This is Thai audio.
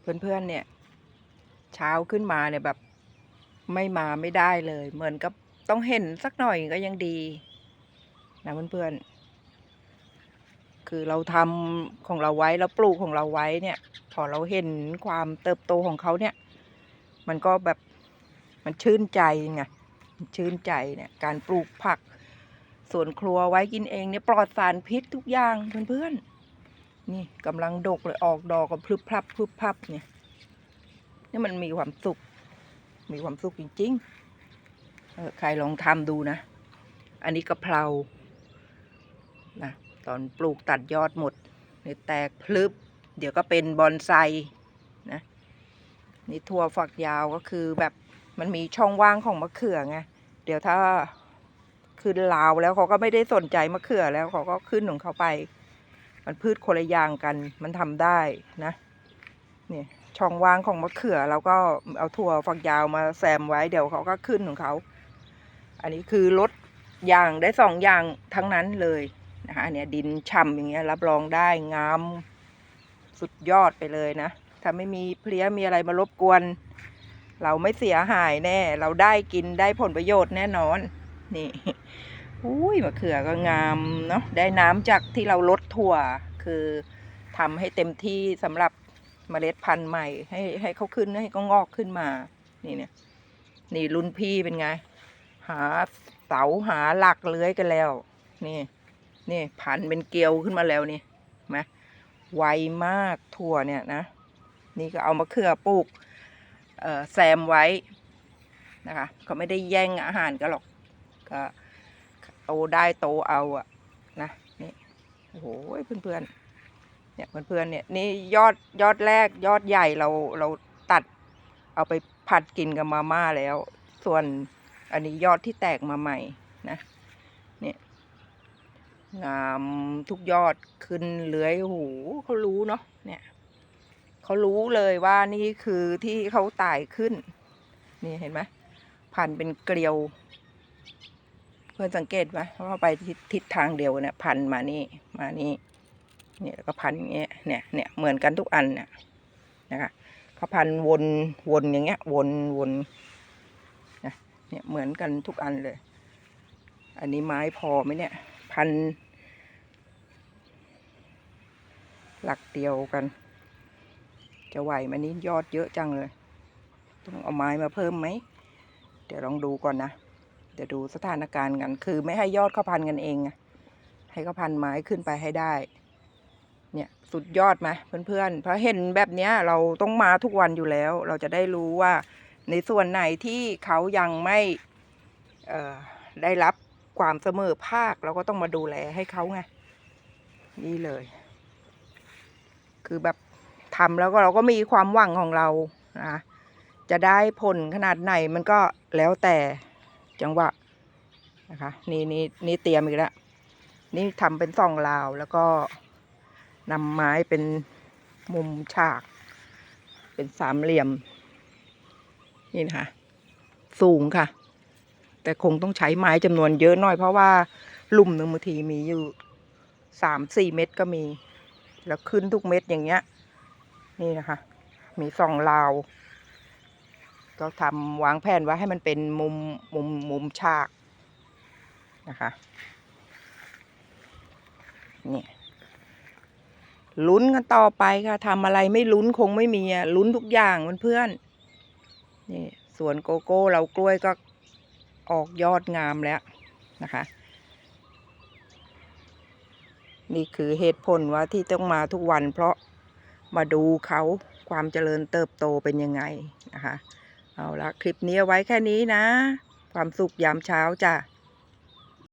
เพื่อนๆเนี่ย เช้าขึ้นมาเนี่ยแบบ ไม่มาไม่ได้เลย เหมือนกับต้องเห็นสักหน่อยก็ยังดีนะเพื่อนๆ คือเราทำของเราไว้แล้วปลูกของเราไว้เนี่ย พอเราเห็นความเติบโตของเขาเนี่ย มันก็แบบมันชื่นใจไงชื่นใจเนี่ยการปลูกผักสวนครัวไว้กินเองเนี่ยปลอดสารพิษทุกอย่างเพื่อนๆ นี่กำลังดกเลยออกดอกก็พลึบพลับพลึบพลับเนี่ยนี่มันมีความสุข มีความสุขจริงๆเออใครลองทำดูนะ อันนี้กะเพรานะตอนปลูกตัดยอดหมดเนี่ยแตกพลึบ เดี๋ยวก็เป็นบอนไซนะนี่ถั่วฝักยาวก็คือแบบมันมีช่องว่างของมะเขือไงเดี๋ยวถ้าขึ้นลาวแล้วเขาก็ไม่ได้สนใจมะเขือแล้วเขาก็ขึ้นของเขาไป มันพืชคนละอย่างกัน มันทำได้นะเนี่ยช่องว่างของมะเขือเราก็เอาถั่วฝักยาวมาแซมไว้เดี๋ยวเขาก็ขึ้นของเขา อันนี้คือลดอย่างได้สองอย่างทั้งนั้นเลยนะคะเนี่ยดินฉ่ำอย่างเงี้ยรับรองได้งามสุดยอดไปเลยนะ ถ้าไม่มีเพลี้ยมีอะไรมารบกวน เราไม่เสียหายแน่ เราได้กินได้ผลประโยชน์แน่นอน นี่ อุ้ยมะเขือก็งามเนาะได้น้ำจากที่เราลด ถั่ว คือทำให้เต็มที่สำหรับเมล็ดพันธุ์ใหม่ ให้ให้เขาขึ้นให้เขางอกขึ้นมา นี่เนี่ย นี่รุ่นพี่เป็นไง หาเสาหาหลักเลื้อยกันแล้ว นี่ นี่พันเป็นเกลียวขึ้นมาแล้วนี่ไหมไวมากถั่วเนี่ยนะ นี่ก็เอามะเขือปลูกแซมไว้นะคะเขาไม่ได้แย่งอาหารกันหรอกก็โตได้โตเอาอะนะนี่ โอ้โหเพื่อนๆเนี่ยเพื่อนๆเนี่ยนี่ยอดยอดแรกยอดใหญ่เราเราตัด เอาไปผัดกินกับมาม่าแล้ว ส่วนอันนี้ยอดที่แตกมาใหม่นะเนี่ยงามทุกยอดขึ้นเลื้อยโอ้โหเขารู้เนาะเนี่ยเขารู้เลยว่านี่คือที่เขาตายขึ้น นี่เห็นไหมพันเป็นเกลียว พื่อนสังเกตไหมว่าไปทิศทิศทางเดียวเนี่ยพันมานี่มานี่เนี่ยแล้วก็พันอย่างเงี้ยเนี่ยเนี่ยเหมือนกันทุกอันเนี่ยนะคะเขาพันวนวนอย่างเงี้ยวนวนนะเนี่ยเหมือนกันทุกอันเลย อันนี้ไม้พอไหมเนี่ยพัน หลักเดียวกัน จะไหวไหมนี่ยอดเยอะจังเลย ต้องเอาไม้มาเพิ่มไหม เดี๋ยวลองดูก่อนนะ ดี๋ยวดูสถานการณ์กัน คือไม่ให้ยอดเขาพันกันเองให้เขาพันไม้ขึ้นไปให้ได้ เนี่ยสุดยอดไหมเพื่อนๆเพราะเห็นแบบเนี้ยเราต้องมาทุกวันอยู่แล้ว เราจะได้รู้ว่าในส่วนไหนที่เขายังไม่ได้รับความเสมอภาคเราก็ต้องมาดูแลให้เขาไงนี่เลย คือแบบทำแล้วก็เราก็มีความหวังของเรานะจะได้ผลขนาดไหนมันก็แล้วแต่ จังหวะนะคะนี่นี่นี่เตรียมอีกแล้วนี่ทำเป็นซองลาวแล้วก็นำไม้เป็นมุมฉาก เป็นสามเหลี่ยม นี่นะคะสูงค่ะ แต่คงต้องใช้ไม้จำนวนเยอะหน่อยเพราะว่าลุ่มหนึ่งบางทีมีอยู่สามสี่เม็ดก็มี แล้วขึ้นทุกเม็ดอย่างเงี้ย นี่นะคะ มีสองราว ก็ทำวางแผนไว้ให้มันเป็นมุมมุมมุมฉากนะคะนี่ลุ้นกันต่อไปค่ะทำอะไรไม่ลุ้นคงไม่มีอะลุ้นทุกอย่างเพื่อนๆนี่สวนโกโก้เรากล้วยก็ออกยอดงามแล้วนะคะ นี่คือเหตุผลว่าที่ต้องมาทุกวันเพราะมาดูเขาความเจริญเติบโตเป็นยังไงนะคะ เอาละคลิปนี้เอาไว้แค่นี้นะ ความสุขยามเช้าจ้ะ